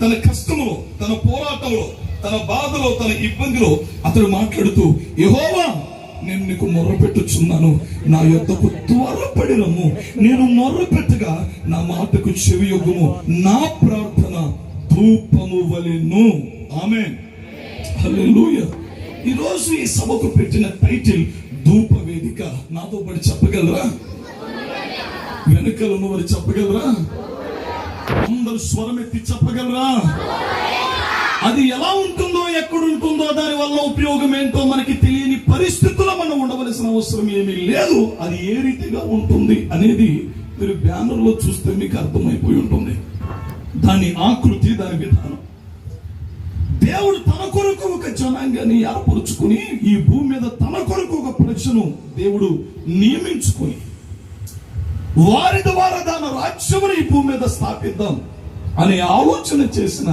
తన కష్టములో తన పోరాటంలో తన బాధలో తన ఇబ్బందిలో అతడు మాట్లాడుతూ యహోవా నేను నీకు మొర్ర పెట్టుచున్నాను నా యొద్దకు త్వరపడినము. నేను మొర్ర పెట్టగా నా మాటకు చెవి యొగ్గుము. నా ప్రార్థన ధూపము వలెను. ఆమె ఈరోజు ఈ సభకు పెట్టిన టైటిల్ ధూప వేదిక. నాతో పాటు చెప్పగలరా? వెనుకలు నువ్వు చెప్పగలరా? అందరు స్వరం ఎత్తి చెప్పగలరా? అది ఎలా ఉంటుందో ఎక్కడ ఉంటుందో దాని వల్ల ఉపయోగం ఏంటో మనకి తెలియని పరిస్థితుల్లో మనం ఉండవలసిన అవసరం ఏమీ లేదు. అది ఏ రీతిగా ఉంటుంది అనేది మీరు బ్యానర్లో చూస్తే మీకు అర్థమైపోయి ఉంటుంది. దాని ఆకృతి దాని విధానం. దేవుడు తన కొరకు ఒక జనాంగాన్ని ఏర్పరుచుకుని ఈ భూమి మీద తన కొరకు ఒక ప్రజను దేవుడు నియమించుకుని వారి ద్వారా దాని రాజ్యమును ఈ భూమి మీద స్థాపిద్దాం అనే ఆలోచన చేసిన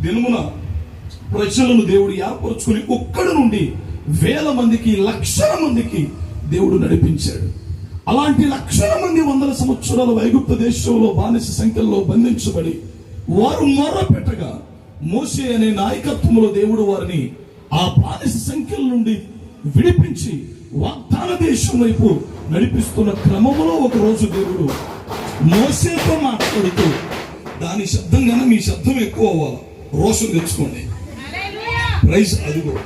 దినమున ప్రజలను దేవుడు ఏర్పరచుకుని ఒక్కడి నుండి వేల మందికి లక్షల మందికి దేవుడు నడిపించాడు. అలాంటి లక్షల మంది వందల సంవత్సరాల వైగుప్త దేశంలో బానిస సంఖ్యలో బంధించబడి వారు మొర్ర పెట్టగా మోసే అనే నాయకత్వంలో దేవుడు వారిని ఆ బానిస సంఖ్యల నుండి విడిపించి వాగ్దాన దేశం వైపు నడిపిస్తున్న క్రమంలో ఒక రోజు దేవుడు మోసేతో మాట్లాడుతూ దాని శబ్దం కన్నా మీ శబ్దం ఎక్కువ అవ్వాలి. రోషం తెచ్చుకోండి. ప్రైజ్ అదిగో.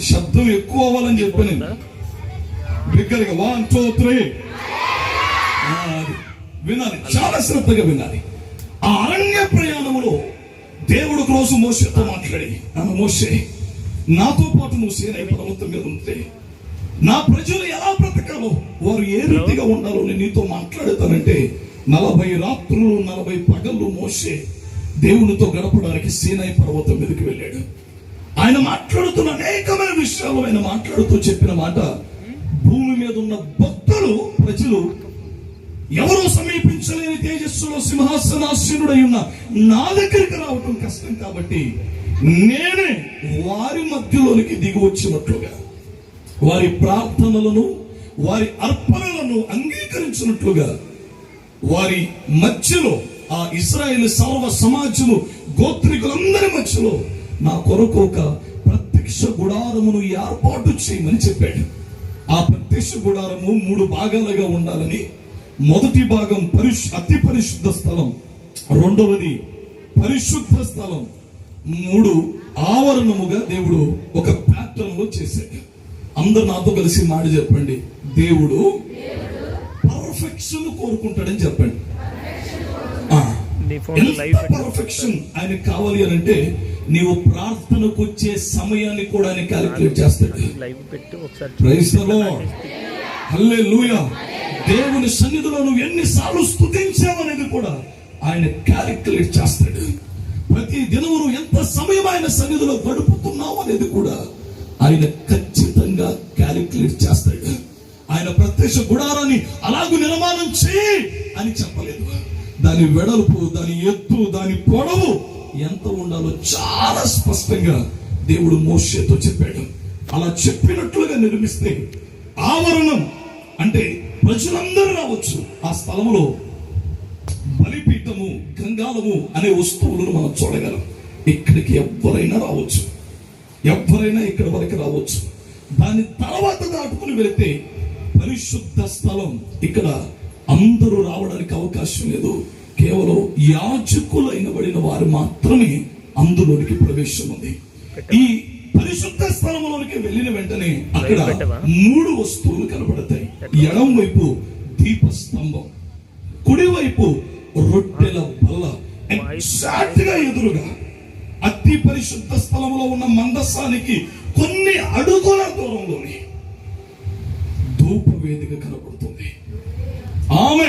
శబ్దం ఎక్కువ అవ్వాలని చెప్పాను నేను. బిగ్గరగా వన్ టూ త్రీ. వినాలి. చాలా శ్రద్ధగా వినాలి. ఆ అరణ్య ప్రయాణములో దేవుడు ఒక రోజు మోసేతో మాట్లాడి నన్ను మోసే నాతో పాటు నువ్వు సేనై పర్వతం మీద ఉంటే నా ప్రజలు ఎలా బ్రతకాలో వారు ఏ రీతిగా ఉండాలో నేను నీతో మాట్లాడతానంటే నలభై రాత్రులు నలభై పగళ్ళు మోసే దేవునితో గడపడానికి సీనాయి పర్వతం మీదకి వెళ్ళాడు. ఆయన మాట్లాడుతున్న అనేకమైన విషయాలు ఆయన మాట్లాడుతూ చెప్పిన మాట భూమి మీద ఉన్న భక్తులు ప్రజలు ఎవరో సమీపించలేని తేజస్సులో సింహాసనాశీనుడై ఉన్న నా దగ్గరికి రావటం కష్టం కాబట్టి నేనే వారి మధ్యలోనికి దిగి వచ్చినట్లుగా వారి ప్రార్థనలను వారి అర్పణలను అంగీకరించినట్లుగా వారి మధ్యలో ఆ ఇస్రాయేల్ సర్వ సమాజము గోత్రికులందరి మధ్యలో నా కొరకు ఒక ప్రత్యక్ష గుడారమును ఏర్పాటు చేయమని చెప్పాడు. ఆ ప్రత్యక్ష గుడారము మూడు భాగాలుగా ఉండాలని మొదటి భాగం పరిశు అతి పరిశుద్ధ స్థలం రెండవది పరిశుద్ధ స్థలం మూడు ఆవరణముగా దేవుడు ఒక ప్యాటర్న్లో చేశాడు. అందరు నాతో కలిసి మాట చెప్పండి. దేవుడు పర్ఫెక్షన్ కోరుకుంటాడని చెప్పండి. పర్ఫెక్షన్ ఆయన కావాలి అని అంటే నీవు ప్రార్థనకు వచ్చే సమయాన్ని కూడా ఆయన క్యాలిక్యులేట్ చేస్తాడు. ప్రైజ్ ద లార్డ్ హల్లెలూయా దేవుని సన్నిధిలో నువ్వు ఎన్నిసార్లు స్తుతించావనేది కూడా ఆయన క్యాలిక్యులేట్ చేస్తాడు. ప్రతి దినము నువ్వు ఎంత సమయం ఆయన సన్నిధిలో గడుపుతున్నావు అనేది కూడా ఆయన ఖచ్చితంగా క్యాలిక్యులేట్ చేస్తాడు. ఆయన ప్రత్యక్ష గుడారాన్ని అలాగూ నిర్మాణం చేయి అని చెప్పలేదు. దాని వెడల్పు దాని ఎత్తు దాని పొడవు ఎంత ఉండాలో చాలా స్పష్టంగా దేవుడు మోషేతో చెప్పాడు. అలా చెప్పినట్లుగా నిర్మిస్తే ఆవరణం అంటే ప్రజలందరూ రావచ్చు. ఆ స్థలంలో బలిపీఠము గంగాలము అనే వస్తువులను మనం చూడగలం. ఇక్కడికి ఎవరైనా రావచ్చు. ఎవరైనా ఇక్కడ వరకు రావచ్చు. దాని తర్వాత దాటుకుని వెళితే పరిశుద్ధ స్థలం ఇక్కడ అందరూ రావడానికి అవకాశం లేదు. కేవలం యాజకులైనబడిన వారు మాత్రమే అందులోనికి ప్రవేశం ఉంది. ఈ పరిశుద్ధ స్థలంలోనికి వెళ్ళిన వెంటనే అక్కడ మూడు వస్తువులు కనబడతాయి. ఎడం వైపు దీపస్తంభం కుడివైపు రొట్టెల బల్ల. ఎగ్జాక్ట్గా ఎదురుగా అతి పరిశుద్ధ స్థలంలో ఉన్న మందస్సానికి కొన్ని అడుగుల దూరంలోనే ధూప వేదిక కనబడుతుంది. ఆమె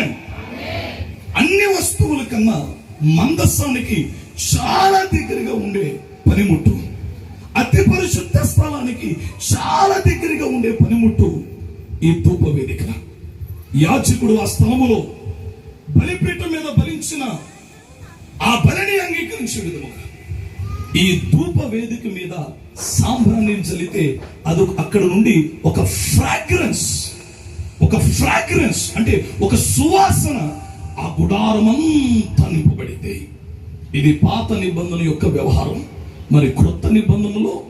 అన్ని వస్తువుల కన్నా మందస్సానికి చాలా దగ్గరగా ఉండే పనిముట్టు అతి పరిశుద్ధ స్థలానికి చాలా దగ్గరగా ఉండే పనిముట్టు ఈ ధూప వేదిక యాచకుడు ఆ స్థలములో బలిపీఠం మీద బలించిన ఆ బలిని అంగీకరించే విధముగా ఈ ధూప వేదిక మీద సాంబ్రాన్ని చల్లితే అది అక్కడ నుండి ఒక ఫ్రాగ్రెన్స్ ఒక ఫ్రాగ్రెన్స్ అంటే ఒక సువాసన ఆ గుడారమంతా నింపబడితే ఇది పాత నిబంధన యొక్క వ్యవహారం. మరి క్రొత్త నిబంధనలో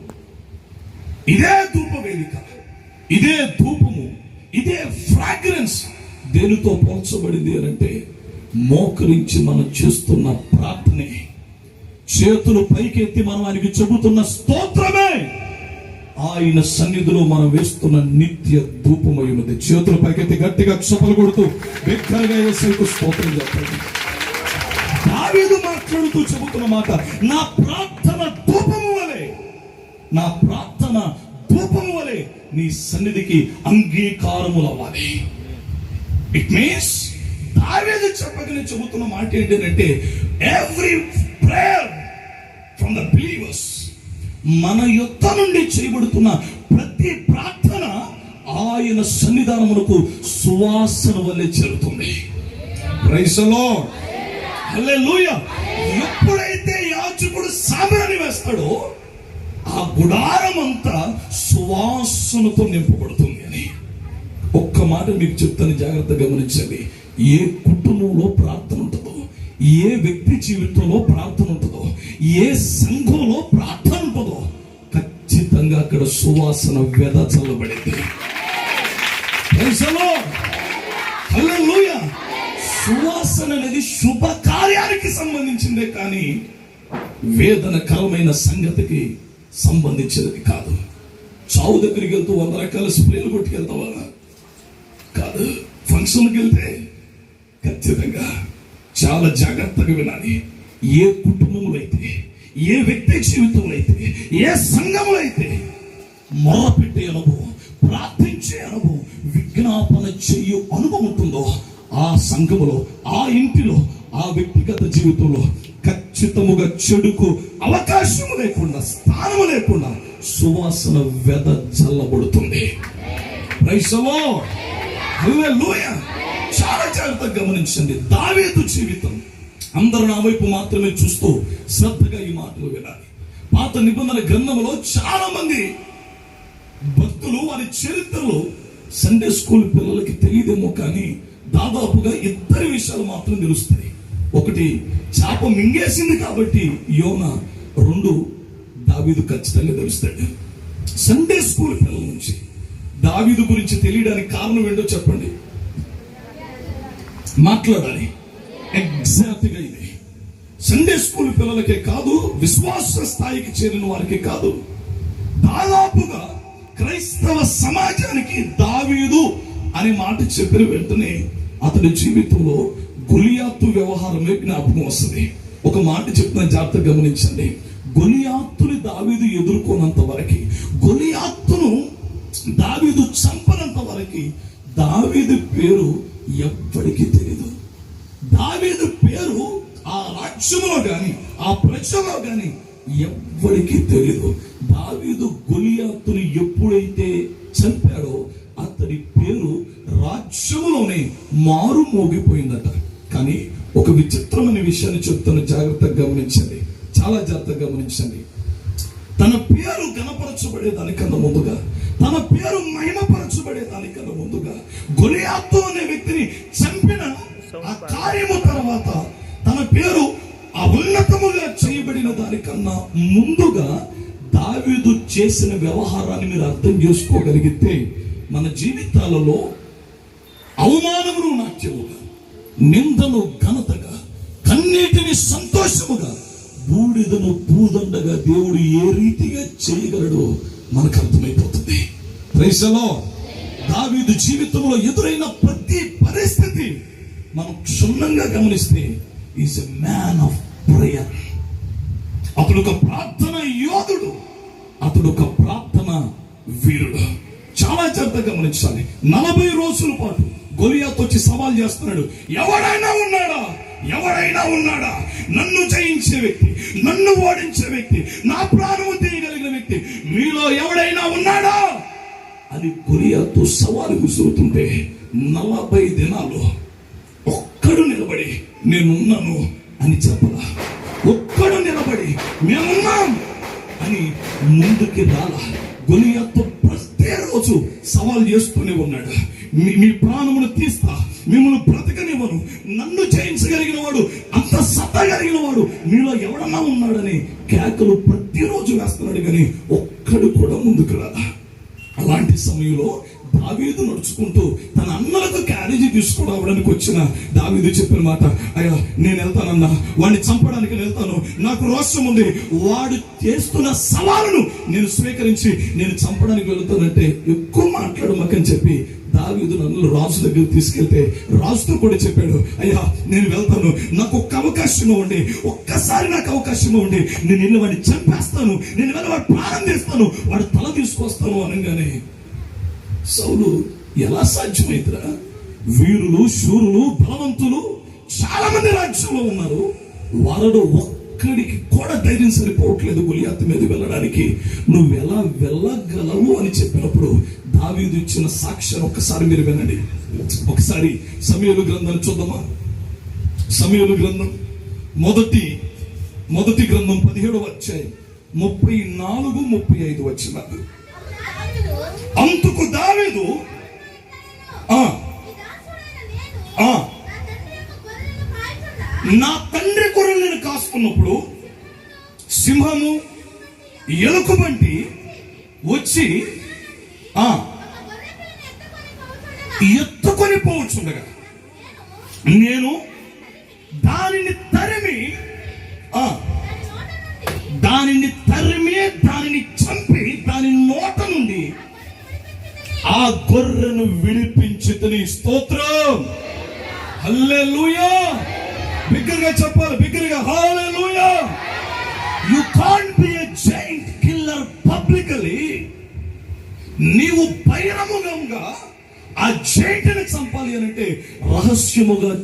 ఇదే ధూప వేదిక ఇదే ధూపము ఇదే ఫ్రాగ్రెన్స్ దేనితో పోల్చబడింది అంటే మోకరించి మనం చేస్తున్న ప్రార్థనే చేతులు పైకెత్తి మనం ఆయనకి చెబుతున్న స్తోత్రమే. ఆయన సన్నిధిలో మనం వేస్తున్న నిత్య ధూపమై ఉన్నది చేతులు పైకెత్తి గట్టిగా క్షపలు కొడుతూ బిగ్గరగా వేసేందుకు స్తోత్రం చెప్పండి దావీదు మాట్లాడుతూ చెబుతున్న మాట నా ప్రార్థన ధూపము వలె నా ప్రార్థన ధూపము వలె నీ సన్నిధికి అంగీకారములు అవ్వాలి. ఇట్ మీన్స్ దావేది చెప్పగలి చెబుతున్న మాట ఏంటంటే every prayer from the believers మన యుద్ధ నుండి చేయబడుతున్న ప్రతి ప్రార్థన ఆయన సన్నిధానమునకు సువాసన వల్లే చేరుతుంది ప్రైసలో హల్లెలూయా ఎప్పుడైతే యాచకుడు సామాన్ని వేస్తాడో ఆ గుడారం అంతా సువాసనతో నింపబడుతుంది అని. ఒక్క మాట మీకు చెప్తాను జాగ్రత్త గమనించండి. ఏ కుటుంబంలో ప్రార్థన ఏ వ్యక్తి జీవితంలో ప్రార్థన ఉంటుందో ఏ సంఘంలో ప్రార్థన ఉంటుందో ఖచ్చితంగా అక్కడ సువాసన వెద చల్లబడింది. సువాసన అనేది శుభ కార్యానికి సంబంధించిందే కానీ వేదనకరమైన సంగతికి సంబంధించినది కాదు. చావు దగ్గరికి వెళ్తూ వంద రకాల స్ప్రేలు కొట్టుకెళ్తావా? కాదు. ఫంక్షన్కి వెళ్తే ఖచ్చితంగా చాలా జాగ్రత్తగా వినాలి. ఏ కుటుంబంలో అయితే ఏ వ్యక్తి జీవితంలో అయితే ఏ సంఘంలో అయితే మొర పెట్టే అనుభవం ప్రార్థించే అనుభవం విజ్ఞాపన చేయు అనుభవం ఉంటుందో ఆ సంఘములో ఆ ఇంటిలో ఆ వ్యక్తిగత జీవితంలో ఖచ్చితముగా చెడుకు అవకాశం లేకుండా స్థానము లేకుండా సువాసన వెద చల్లబడుతుంది Praise the చాలా జాగ్రత్తగా గమనించండి దావేదు జీవితం. అందరూ నా వైపు మాత్రమే చూస్తూ శ్రద్ధగా ఈ మాటలు వినాలి. పాత నిబంధన గ్రంథంలో చాలా మంది భక్తులు వారి చరిత్రలో సండే స్కూల్ పిల్లలకి తెలియదేమో కానీ దాదాపుగా ఇద్దరు విషయాలు మాత్రం తెలుస్తాయి. ఒకటి చేప మింగేసింది కాబట్టి యోన రెండు దావీదు ఖచ్చితంగా తెలుస్తాడు. సండే స్కూల్ పిల్లల నుంచి దావీదు గురించి తెలియడానికి కారణం ఏంటో చెప్పండి. మాట్లాడాలి. ఎగ్జాక్ట్గా ఇది. సండే స్కూల్ పిల్లలకే కాదు విశ్వాస స్థాయికి చేరిన వారికి కాదు. దాదాపుగా క్రైస్తవ సమాజానికి దావీదు అనే మాట చెప్పిన వెంటనే అతడి జీవితంలో గులియాత్తు వ్యవహారమే జ్ఞాపకం వస్తుంది. ఒక మాట చెప్తున్న జాగ్రత్త గమనించండి. గొలియాతుని దావీదు ఎదుర్కొనంత వరకు గులియాత్తును దావీదు చంపనంత వరకు దావీదు పేరు ఎప్పటికీ తెలియదు దావీదు పేరు ఆ రాజ్యంలో గాని ఆ ప్రజలో గాని ఎవ్వడికి తెలియదు దావీదు గొలియాతుని ఎప్పుడైతే చంపాడో అతడి పేరు రాజ్యములోనే మారు మోగిపోయిందట. కానీ ఒక విచిత్రమైన విషయాన్ని చెప్తున్న జాగ్రత్తగా గమనించండి. చాలా జాగ్రత్తగా గమనించండి. తన పేరు కనపరచబడే దానికన్నా ముందుగా చేసిన వ్యవహారాన్ని మీరు అర్థం చేసుకోగలిగితే మన జీవితాలలో అవమానమును నాట్యముగా నిందను ఘనతగా కన్నీటిని సంతోషముగా బూడిదను పూదండగా దేవుడు ఏ రీతిగా చేయగలడో మనకు అర్థమైపోతుంది. ప్రైసలో దావీదు జీవితంలో ఎదురైన ప్రతి పరిస్థితి మనం క్షుణ్ణంగా గమనిస్తే is a man of prayer అప్పుడు ఒక ప్రార్థన యోధుడు. అతడు ఒక ప్రార్థన వీరుడు. చాలా జాగ్రత్తగా గమనించాలి. నలభై రోజుల పాటు గొలియాత్ వచ్చి సవాల్ చేస్తున్నాడు. ఎవడైనా ఉన్నాడా? ఎవడైనా ఉన్నాడా? నన్ను జయించే వ్యక్తి నన్ను ఓడించే వ్యక్తి నా ప్రాణము తీయగలిగిన వ్యక్తి మీలో ఎవడైనా ఉన్నాడా? అని గొలియాతు సవాలు విసురుతుంటే నలభై దినాలు ఒక్కడు నిలబడి నేనున్నాను అని చెప్పదా ఒక్కడు నిలబడి మేమున్నాం అని ముందుకి రాలా గొలియాతో ప్రతిరోజు సవాల్ చేస్తూనే ఉన్నాడు. మీ- మీ ప్రాణమును తీస్తా మిమ్మల్ని బ్రతకనివ్వను. నన్ను జయించగలిగిన వాడు అంత సత్తా కలిగిన వాడు మీలో ఎవడన్నా ఉన్నాడని కేకలు ప్రతిరోజు వేస్తున్నాడు కానీ ఒక్కడు కూడా ముందుకు రాలా. అలాంటి సమయంలో దావీదు నడుచుకుంటూ తన అన్నలకు క్యారేజీ తీసుకురావడానికి వచ్చిన దావీదు చెప్పిన మాట అయ్యా నేను వెళ్తానన్నా వాడిని చంపడానికి వెళ్తాను. నాకు రోషం ఉంది. వాడు చేస్తున్న సవాలును నేను స్వీకరించి నేను చంపడానికి వెళ్తానంటే ఎక్కువ మాట్లాడమకని చెప్పి దావీదు నన్ను రాజు దగ్గర తీసుకెళ్తే రాజుతో కూడా చెప్పాడు అయ్యా నేను వెళ్తాను. నాకు ఒక్క అవకాశం ఇవ్వండి ఒక్కసారి నాకు అవకాశం ఇవ్వండి నేను నిన్న వాడిని చంపేస్తాను. నేను వెళ్ళి వాడు ప్రారంభిస్తాను వాడు తల తీసుకొస్తాను అనగానే సౌలు ఎలా సాధ్యమైందిరా? వీరులు శూరులు బలవంతులు చాలా మంది రాజ్యంలో ఉన్నారు. వారిలో ఒక్కడికి కూడా ధైర్యం సరిపోవట్లేదు గులియాత్ మీద వెళ్ళడానికి. నువ్వు ఎలా వెళ్ళగలవు అని చెప్పినప్పుడు దావీదు ఇచ్చిన సాక్ష్యం ఒక్కసారి మీరు వినండి. ఒకసారి సమయలు గ్రంథాన్ని చూద్దామా? సమయలు గ్రంథం మొదటి మొదటి గ్రంథం పదిహేడవ అధ్యాయం ముప్పై నాలుగు ముప్పై ఐదు వచ్చినారు అంతకు దావేదు ఆ ఆ నా తండ్రి గొర్రెలు నేను కాసుకున్నప్పుడు సింహము ఎలుకబంటి వచ్చి ఆ ఎత్తుకొని పోవచ్చుండగా. నేను దానిని తరిమి ఆ దానిని తరిమి దానిని ఆ గొర్రెను విడిపించుతని స్తోత్రం. హల్లెలూయా. బిగ్గరగా చెప్పాలి బిగ్గరగా. Hallelujah. You can't be a giant killer publicly నీవు బహిరంగంగా ఆ జైంట్ని చంపాలి అని అంటే రహస్యముగా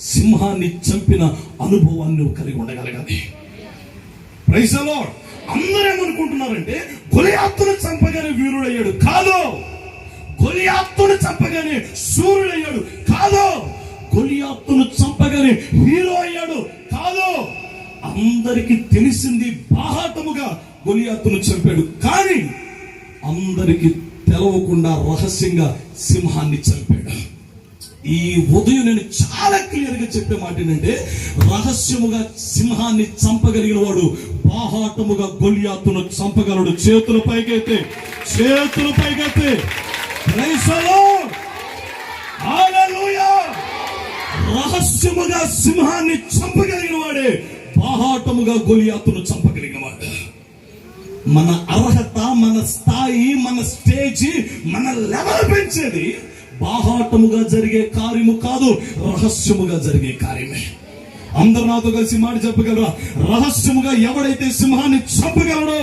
సింహాన్ని చంపిన అనుభవాన్ని నువ్వు కలిగి ఉండగలగాలి. ప్రైజ్ అందరూ ఏమనుకుంటున్నారంటే గొలియాత్తును చంపగానే వీరుడయ్యాడు. కాదు. గొలియాత్తును చంపగానే సూర్యుడయ్యాడు కాదు? గొలియాత్తును చంపగానే హీరో అయ్యాడు. కాదు? అందరికి తెలిసింది బాహాటముగా గొలియాత్తును చంపాడు. కానీ అందరికి తెలవకుండా రహస్యంగా సింహాన్ని చంపాడు. ఈ ఉదయం నేను చాలా క్లియర్గా చెప్పే మాట ఏంటంటే రహస్యముగా సింహాన్ని చంపగలిగిన వాడు బాహాటముగా గొలియాత్తును చంపగలడు. చేతుల పైకైతే చేతుల పైకైతే రహస్యముగా సింహాన్ని చంపగలిగిన వాడే బాహాటముగా గొలియాతును చంపగలిగిన వాడు. మన అర్హత మన స్థాయి మన స్టేజ్ మన లెవెల్ పెంచేది బాహాటముగా జరిగే కార్యము కాదు రహస్యముగా జరిగే కార్యమే. అందరు నాతో కలిసి మాట చెప్పగలరా? రహస్యముగా ఎవడైతే సింహాన్ని చంపగలడో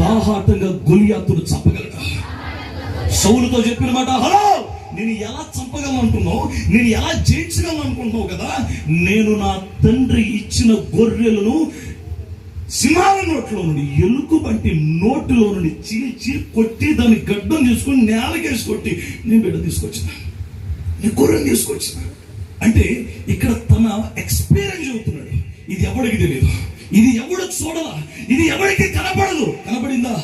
బాహాటంగా గొలియాతును చంపగలడు. సౌలుతో చెప్పిన మాట హలో నేను ఎలా చంపగలనుకుంటున్నావు నేను ఎలా జయించగలనుకుంటున్నావు కదా? నేను నా తండ్రి ఇచ్చిన గొర్రెలను సింహాల నోట్లో నుండి ఎలుకు వంటి నోటిలో నుండి చీల్చి కొట్టి దాని గడ్డం తీసుకొని నేలకేసి కొట్టి నేను బిడ్డ తీసుకొచ్చిన. నేను గొర్రెను తీసుకొచ్చిన. అంటే ఇక్కడ తన ఎక్స్పీరియన్స్ చెబుతున్నాడు. ఇది ఎవరికి తెలియదు ఇది ఎవడు చూడలా ఇది ఎవరికి కనపడదు? కనపడిందా?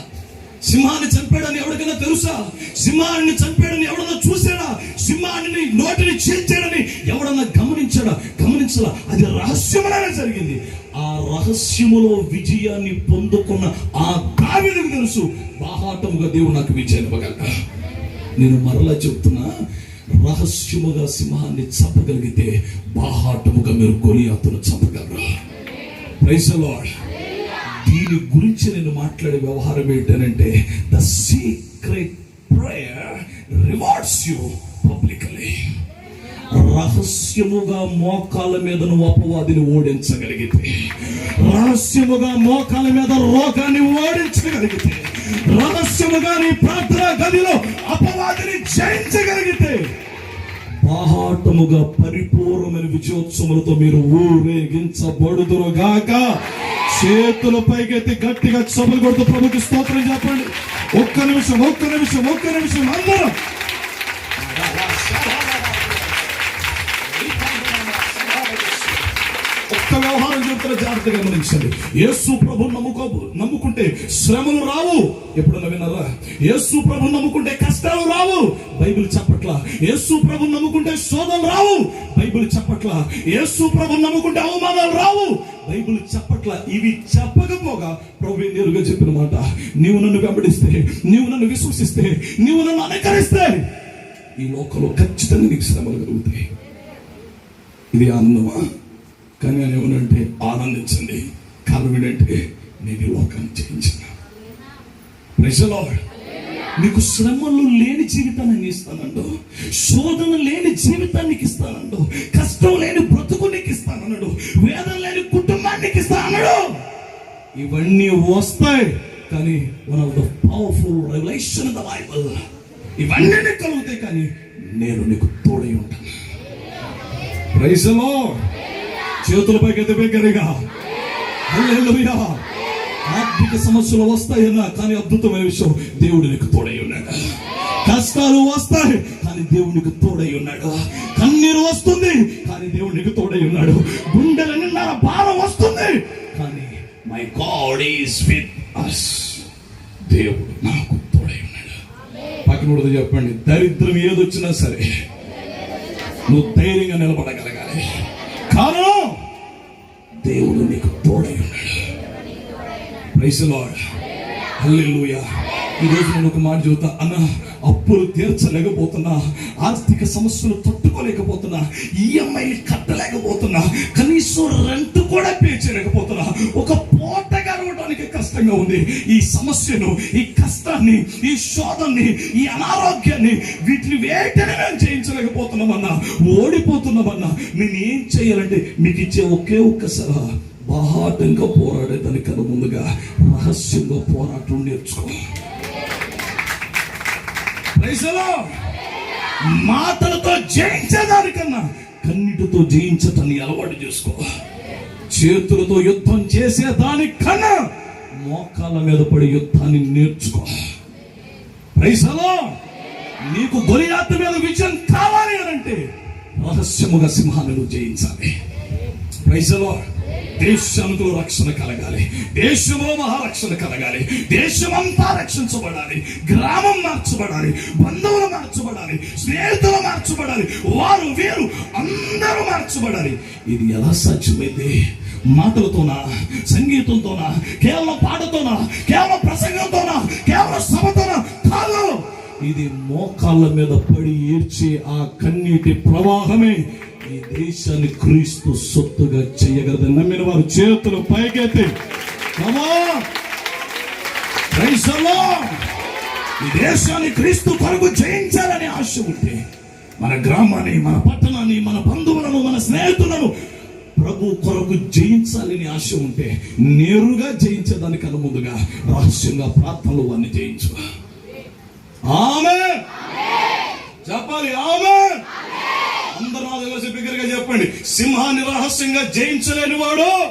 సింహాన్ని చంపాడని ఎవరికైనా తెలుసా? సింహాన్ని చంపాడని ఎవడన్నా చూసాడా సింహాన్ని నోటిని చీల్చాడని ఎవడన్నా గమనించాడా? గమనించడా అది రహస్యములాగా జరిగింది. ఆ రహస్యములో విజయాన్ని పొందుకున్న ఆ దావిలకు తెలుసు. బాహాటముగా దేవుడు నాకు విజయాన్ని ఇవ్వగలగా నేను మరలా చెప్తున్నా రహస్యముగా సింహాన్ని చంపగలిగితే బాహాటముగా మీరు గొలియాతును చంపగలరా? ప్రైజ్ లార్డ్ దీని గురించి నేను మాట్లాడే వ్యవహారం ఏంటంటే the secret prayer rewards you publicly రహస్యముగా మోకాల మీద నువ్వు అపవాదిని ఓడించగలిగితే రహస్యముగా మోకాల మీద రోగాన్ని ఓడించగలిగితే రహస్యముగా నీ ప్రార్థన గదిలో అపవాదిని జయించగలిగితే బాహాటముగా పరిపూర్ణమైన విజయోత్సములతో మీరు ఊరేగించబడుదురు గాక చేతుల పైకెత్తి గట్టిగా చదువు కొడుతూ ప్రభుకి స్తోత్రం చెప్పండి. ఒక్క నిమిషం ఒక్క నిమిషం ఒక్క నిమిషం అందరం. వ్యవహారం చెప్తున్న జాగ్రత్తగా గమనించండి. యేసు ప్రభు నమ్ముకో నమ్ముకుంటే శ్రమలు రావు. ఎప్పుడన్నా విన్నారా? యేసు ప్రభు నమ్ముకుంటే కష్టాలు రావు. బైబిల్ చెప్పట్ల. యేసు ప్రభు నమ్ముకుంటే శోధనలు రావు. బైబిల్ చెప్పట్ల. యేసు ప్రభు నమ్ముకుంటే అవమానాలు రావు. బైబిల్ చెప్పట్ల. ఇవి చెప్పకపోగా ప్రభు నేరుగా చెప్పిన మాట? నీవు నన్ను వెంబడిస్తే నీవు నన్ను విశ్వసిస్తే నీవు నన్ను అనుకరిస్తే ఈ లోకంలో ఖచ్చితంగా నీకు శ్రమలు కలుగుతాయి ఇది ఆనందమా? కానీ ఆయన ఎవరంటే ఆనందించండి. కారణం నేను ఈ లోకాన్ని జయించిన. ప్రజలో నీకు శ్రమలు లేని జీవితాన్ని నేను ఇస్తానండు. శోధన లేని జీవితాన్ని ఇస్తానండు. కష్టం లేని బ్రతుకు నీకు ఇస్తానన్నాడు వేదన లేని కుటుంబానికి ఇస్తానన్నాడు ఇవన్నీ వస్తాయి కానీ one of the powerful revolution the Bible ఇవన్నీ నీకు కలుగుతాయి కానీ నేను నీకు తోడై ఉంటాను. ప్రైజలో చేతుల పైకి ఎత్తిపెగ్గరిగా హల్లెలూయా. ఆర్థిక సమస్యలు వస్తాయన్నా కానీ అద్భుతమైన విషయం దేవుడు నీకు తోడై ఉన్నాడు. కష్టాలు వస్తాయి కానీ దేవునికి తోడై ఉన్నాడు. కన్నీరు వస్తుంది కానీ దేవునికి తోడై ఉన్నాడు. గుండెల నిండా భారం వస్తుంది కానీ my God is with us దేవుడు నాకు తోడై ఉన్నాడు. పక్కన చెప్పండి దరిద్రం ఏదొచ్చినా సరే నువ్వు ధైర్యంగా నిలబడగలగాలి. కారణం? దేవుడు నీకు తోడై ఉన్నాడు. ప్రైస్ హల్లెలూయా ఈ రోజు నేను ఒక మాట చెబుతా. అన్న అప్పులు తీర్చలేకపోతున్నా. ఆర్థిక సమస్యలు తట్టుకోలేకపోతున్నా. ఈఎంఐలు కట్టలేకపోతున్నా. కనీసం రెంట్ కూడా పే చేయలేకపోతున్నా. ఒక పూట చూడడానికి కష్టంగా ఉంది. ఈ సమస్యను ఈ కష్టాన్ని ఈ శోధన్ని ఈ అనారోగ్యాన్ని వీటిని వేటనే మేము జయించలేకపోతున్నామన్నా ఓడిపోతున్నామన్నా నేను ఏం చేయాలంటే మీకు ఇచ్చే ఒకే ఒక్క సలహా బాహాటంగా పోరాడే దానికన్నా ముందుగా రహస్యంగా పోరాటం నేర్చుకో మాటలతో జయించేదానికన్నా కన్నిటితో జయించటాన్ని అలవాటు చేసుకో చేతులతో యుద్ధం చేసే దానికన్నా మోకాళ్ళ మీద పడి యుద్ధాన్ని నేర్చుకో. ప్రైసలో నీకు గొలియాత్ మీద విజయం కావాలి అని అంటే రహస్యముగా సింహాన్ని జయించాలి. ప్రైజలో దేశానికి రక్షణ కలగాలి. దేశంలో మహారక్షణ కలగాలి. దేశమంతా రక్షించబడాలి. గ్రామం మార్చబడాలి. బంధువులు మార్చబడాలి. స్నేహితులు మార్చబడాలి. వారు వీరు అందరూ మార్చబడాలి. ఇది ఎలా సాధ్యమైంది? మాటలతోనా? సంగీతంతోనా? కేవలం పాటతోనా? కేవలం ప్రసంగంతోనా? కేవలం సభతోనా? కాదు. ఇది మోకాళ్ళ మీద పడి ఏడ్చే ఆ కన్నీటి ప్రవాహమే దేశాన్ని క్రీస్తు సొత్తుగా చేయగలదని నమ్మిన వారు చేతులు పైకెత్తి. ఈ దేశాన్ని క్రీస్తు కొరకు జయించాలని ఆశ ఉంటే మన గ్రామాన్ని మన పట్టణాన్ని మన బంధువులను మన స్నేహితులను ప్రభు కొరకు జయించాలని ఆశ ఉంటే నేరుగా జయించేదానికన్నా ముందుగా రహస్యంగా ప్రార్థనలు వారిని జయించు. ఆమె చెప్పాలి ఆమె అందరూ నా దగ్గర బిగ్గరగా చెప్పండి. సింహాన్ని రహస్యంగా జయించలేని వాడు.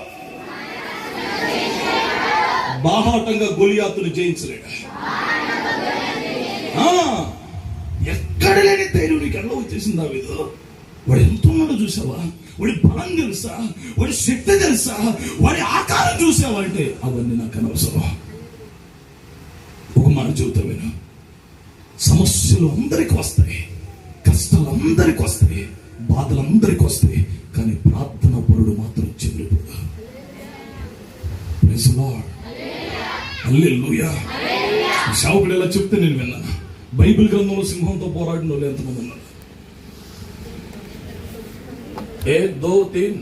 బాహాటంగా గొలియాతును జయించలేడు. ఆ, ఎక్కడ లేని ధైర్యం నీకు ఎలా వచ్చేసిందా వీధు వాడు ఎంత ఉన్నాడో చూసావా? వాడి బలం తెలుసా? వాడి శక్తి తెలుసా? వాడి ఆకారం చూసావా అంటే అవన్నీ నాకు అనవసరం. ఒక మాట చెబుతా సమస్యలు అందరికి వస్తాయి. కష్టాలు అందరికి వస్తాయి బాధలు అందరికి వస్తాయి కానీ ప్రార్థన పరుడు మాత్రం చెవిలిపోడు హల్లెలూయా శావుకుడు ఎలా చెప్తే నేను విన్నాను. బైబిల్ గ్రంథంలో సింహంతో పోరాడిన వాళ్ళు ఎంతమంది ఉన్నారు? ఏ దో తీన్.